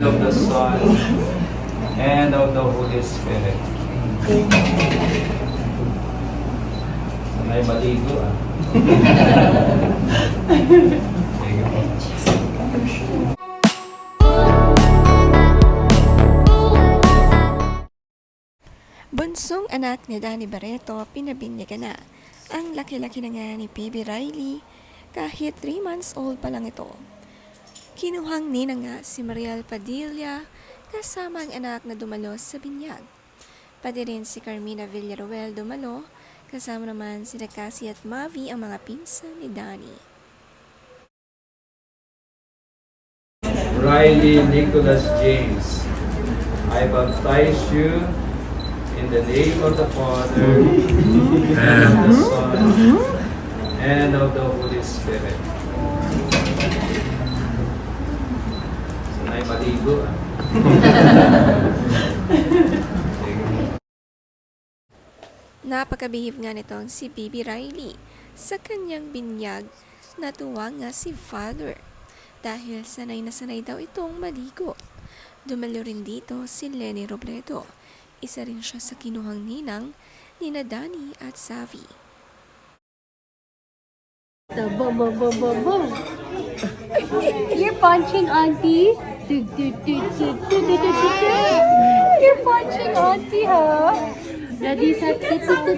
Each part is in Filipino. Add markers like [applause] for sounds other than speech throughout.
of the Son and of the Holy Spirit. Sanay maligo ah. Bunsong anak ni Danny Barreto, pinabinyagan na. Ang laki-laki na nga ni Baby Riley, kahit 3 months old pa lang ito. Kinuhang nina nga si Mariel Padilla, kasama ang anak na dumalo sa binyag. Pati rin si Carmina Villaruel dumalo, kasama naman si Cassie at Mavi ang mga pinsan ni Danny. Riley Nicholas James, I baptize you in the name of the Father, and of the Son, and of the Holy Spirit. Maligo ah. [laughs] Napakabihib nga nitong si Bibi Riley. Sa kanyang binyag, natuwa nga si Father. Dahil sanay na sanay daw itong maligo. Dumalo rin dito si Lenny Robredo. Isa rin siya sa kinuhang ninang ni Dani at Savi. The boom, boom, boom, boom, boom. [laughs] You're punching auntie. You're punching auntie, huh? Daddy said, ah,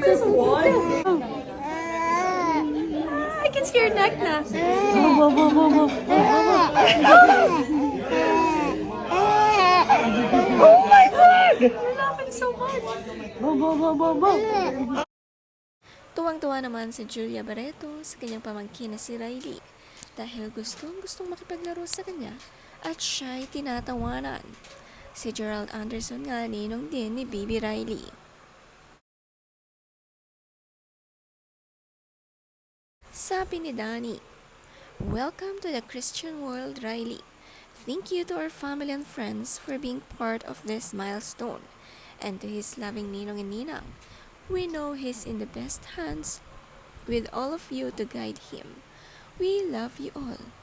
I can see your neck now. Whoa, whoa, whoa, whoa, whoa. Oh my god! You're laughing so much. Whoa, whoa, whoa, whoa, whoa. Tuwang-tuwa naman si Julia Barreto sa kanyang pamangkin na si Riley dahil gustong-gustong makipaglaro sa kanya at siya'y tinatawanan. Si Gerald Anderson nga ninong din ni Bibi Riley. Sabi ni Danny, Welcome to the Christian world, Riley. Thank you to our family and friends for being part of this milestone. And to his loving Ninong and Ninang, we know he's in the best hands with all of you to guide him. We love you all.